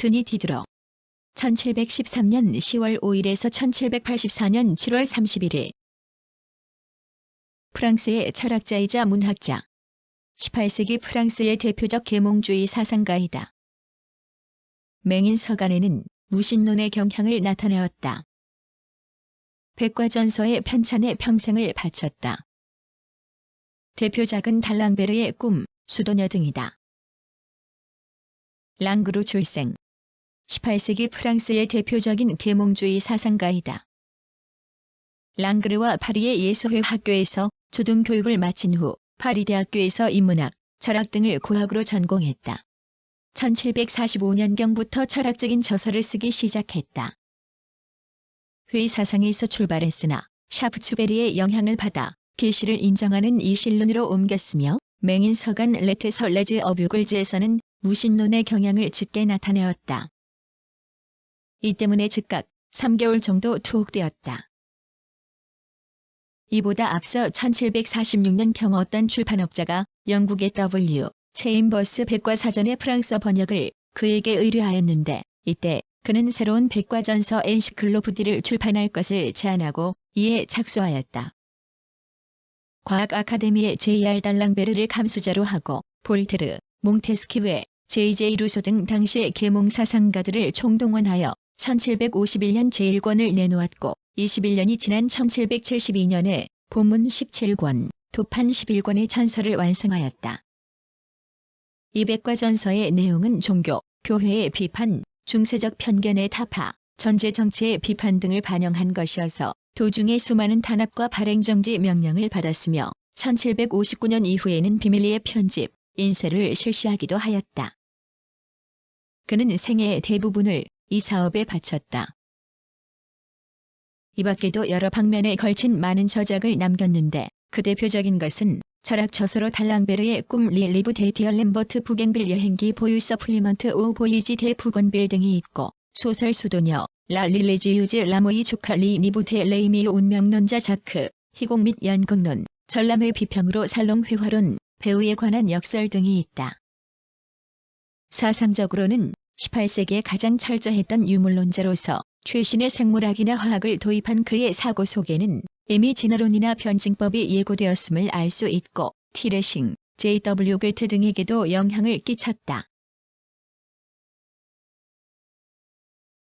드니 디드로 1713년 10월 5일에서 1784년 7월 31일 프랑스의 철학자이자 문학자 18세기 프랑스의 대표적 계몽주의 사상가이다. 맹인 서간에는 무신론의 경향을 나타내었다. 백과전서의 편찬에 평생을 바쳤다. 대표작은 달랑베르의 꿈, 수도녀 등이다. 랑그루 출생 18세기 프랑스의 대표적인 계몽주의 사상가이다. 랑그르와 파리의 예수회 학교에서 초등교육을 마친 후 파리 대학교에서 인문학, 철학 등을 고학으로 전공했다. 1745년경부터 철학적인 저서를 쓰기 시작했다. 회의 사상에서 출발했으나 샤프츠베리의 영향을 받아 계시를 인정하는 이실론으로 옮겼으며 맹인 서간 레트 설레즈 어뷰글즈에서는 무신론의 경향을 짙게 나타내었다. 이 때문에 즉각 3개월 정도 투옥되었다. 이보다 앞서 1746년 경 어떤 출판업자가 영국의 W. 체인버스 백과사전의 프랑스어 번역을 그에게 의뢰하였는데 이때 그는 새로운 백과전서 엔시클로푸디를 출판할 것을 제안하고 이에 착수하였다. 과학 아카데미의 J.R. 달랑베르를 감수자로 하고 볼테르, 몽테스키웨, J.J. 루소 등 당시의 계몽 사상가들을 총동원하여 1751년 제1권을 내놓았고 21년이 지난 1772년에 본문 17권, 도판 11권의 찬서를 완성하였다. 이 백과전서의 내용은 종교, 교회의 비판, 중세적 편견의 타파, 전제 정치의 비판 등을 반영한 것이어서 도중에 수많은 탄압과 발행정지 명령을 받았으며 1759년 이후에는 비밀리에 편집, 인쇄를 실시하기도 하였다. 그는 생애의 대부분을 이 사업에 바쳤다. 이 밖에도 여러 방면에 걸친 많은 저작을 남겼는데 그 대표적인 것은 철학 저서로 달랑베르의 꿈 릴리브 데이티얼 램버트 북앵빌 여행기 보유 서플리먼트 오 보이지 대 북원빌 등이 있고 소설 수도녀 라 릴레지 유즈 라모이 조카 리 니부테 레이미 운명론자 자크 희곡 및 연극론 전람회 비평으로 살롱 회화론 배우에 관한 역설 등이 있다. 사상적으로는 18세기에 가장 철저했던 유물론자로서 최신의 생물학이나 화학을 도입한 그의 사고 속에는 이미 진화론이나 변증법이 예고되었음을 알 수 있고 티레싱, J.W. 괴테 등에게도 영향을 끼쳤다.